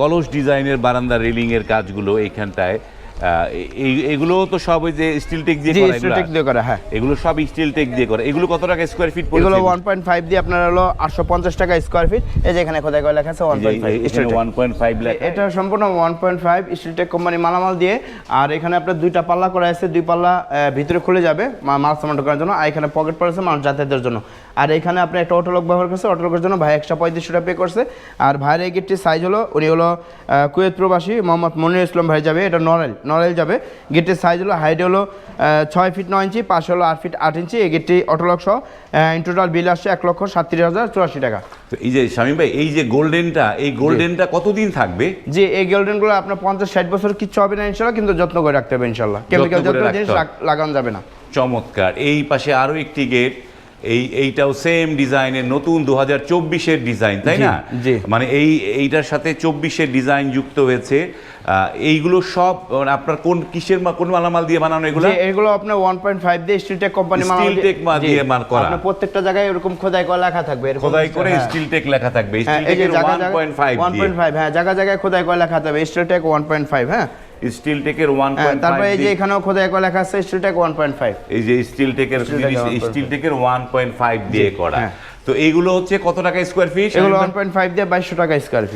কলস ডিজাইনের বারান্দা রেলিং এর কাজগুলো এইখানটায় এগুলো তো সব ওই যে স্টিল টেক দিয়ে করা স্টেটেক এগুলা? দিয়ে করা হ্যাঁ। এগুলো সব স্টিল টেক দিয়ে করে। এগুলো কত টাকা স্কোয়ার ফিট এগুলো ওয়ান পয়েন্ট ফাইভ দিয়ে আপনার হলো আটশো পঞ্চাশ টাকা স্কোয়ার ফিট এই যে এখানে খোদাই করে লেখা আছে one point five one point five lakh এটা সম্পূর্ণ one point five Steeltech company মালামাল দিয়ে। আর এখানে আপনার দুইটা পাল্লা করা আছে দুই পাল্লা ভিতরে খুলে যাবে মাল ঢোকানোর জন্য। আর এখানে পকেট পড়েছে মানুষ যাতায়াতের জন্য। আর এখানে আপনি একটা অটোলক ব্যবহার করছে অটোলকের জন্য ভাই একশো পঁয়ত্রিশশো টাকা পে করছে। আর ভাইয়ের এই গেটটির সাইজ হলো উনি হলো কুয়েত প্রবাসী মোহাম্মদ মনির ইসলাম ভাই যাবে এটা নরেল নরেল যাবে। গেটের সাইজ হলো হাইট হলো ছয় ফিট নয় ইঞ্চি পাশে হলো আট ফিট আট ইঞ্চি এই গেটটি অটোলক সহ ইন টোটাল বিল আসছে এক লক্ষ সাতত্রিশ হাজার চুরাশি টাকা। তো এই যে স্বামী ভাই এই যে গোল্ডেনটা এই গোল্ডেনটা কতদিন থাকবে? যে এই গোল্ডেনগুলো আপনার পঞ্চাশ ষাট বছর কিচ্ছু হবে না ইনশাল্লাহ কিন্তু যত্ন করে রাখতে হবে ইনশাল্লাহ। কেমিক্যাল যত্ন জিনিস লাগানো যাবে না। চমৎকার। এই পাশে আরও একটি গেট এই এইটাও সেম ডিজাইনের নতুন দু হাজার চব্বিশের ডিজাইন তাই না। মানে এই এইটার সাথে চব্বিশের ডিজাইন যুক্ত হয়েছে। এইগুলো সব মানে আপনার কোন কিসের মা- কোন মালামাল দিয়ে বানানো এগুলো? এগুলো আপনার ওয়ান পয়েন্ট ফাইভ দিয়ে স্টিল টেক কোম্পানি Tech মা- দিয়ে। মার করা। আপনার প্রত্যেকটা জায়গায় এরকম খোদাই করা লেখা থাকবে খোদাই করে হ্যাঁ। স্টিল টেক লেখা থাকবে। হ্যাঁ, স্টিল জায়গা one point five one point five হ্যাঁ জায়গা জায়গায় খোদাই করে লেখা থাকবে। Steel tech one point five হ্যাঁ। স্টিল টেকের ওয়ান হ্যাঁ, পয়েন্ট তারপরে এই যে এখানেও খোদাই করা লেখা আছে steel tech one point five এই যে স্টিল টেকের 1.5 স্টিল টেকের ওয়ান পয়েন্ট ফাইভ দিয়ে করা। হ্যাঁ। তো এইগুলো হচ্ছে কত টাকা স্কোয়ার ফিট এগুলো ওয়ান পয়েন্ট ফাইভ দিয়ে বাইশশো টাকা স্কোয়ার